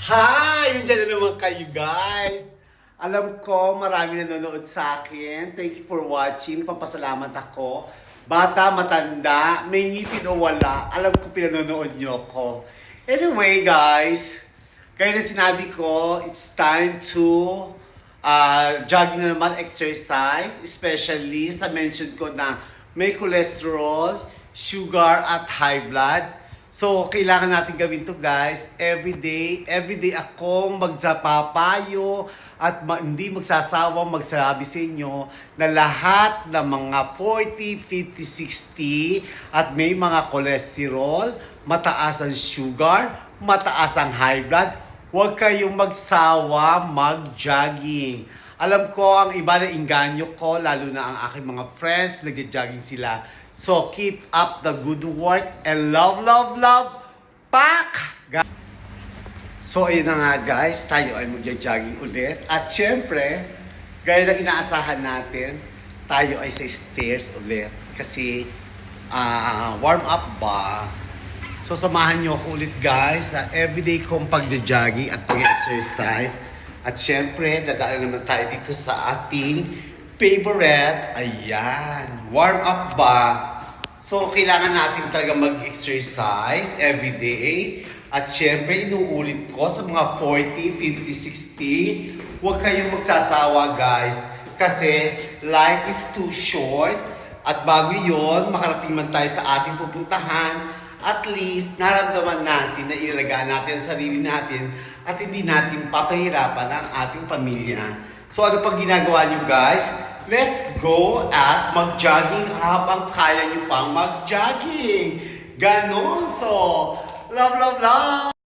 Hi! Nandiyan na naman kayo guys! Alam ko marami nanonood sa akin. Thank you for watching. Papasalamat ako. Bata, matanda, may ngipin o wala. Alam ko pinanonood niyo ako. Anyway guys, kaya na sinabi ko, it's time to uh, jogging na naman, exercise. Especially sa mention ko na may cholesterol, sugar at high blood. So, kailangan natin gawin to guys. Every day, every day akong magsapapayo at ma- hindi magsasawang magsabi sa inyo na lahat ng mga 40, 50, 60 at may mga cholesterol, mataas ang sugar, mataas ang high blood, huwag kayong magsawa mag-jogging. Alam ko, ang iba na inganyo ko, lalo na ang aking mga friends, nagja-jogging sila. So, keep up the good work and love, love, love, pak! So, ayun na nga guys, tayo ay magja-jogging ulit. At syempre, gaya ng inaasahan natin, tayo ay sa stairs ulit. Kasi, ah warm up ba? So, samahan nyo ako ulit guys sa everyday kong pagja-jogging at pag-exercise. At syempre, dadaan naman tayo dito sa ating favorite. Ayan, warm up ba? So, kailangan natin talaga mag-exercise every day. At syempre, inuulit ko sa mga 40, 50, 60, huwag kayong magsasawa guys. Kasi life is too short. At bago yon makarating man tayo sa ating pupuntahan, at least naramdaman natin na ilagaan natin ang sarili natin at hindi natin papahirapan ang ating pamilya. So ano pag ginagawa nyo guys? Let's go at mag-jogging habang kaya nyo pang mag-jogging. Ganon. So, love, love, love!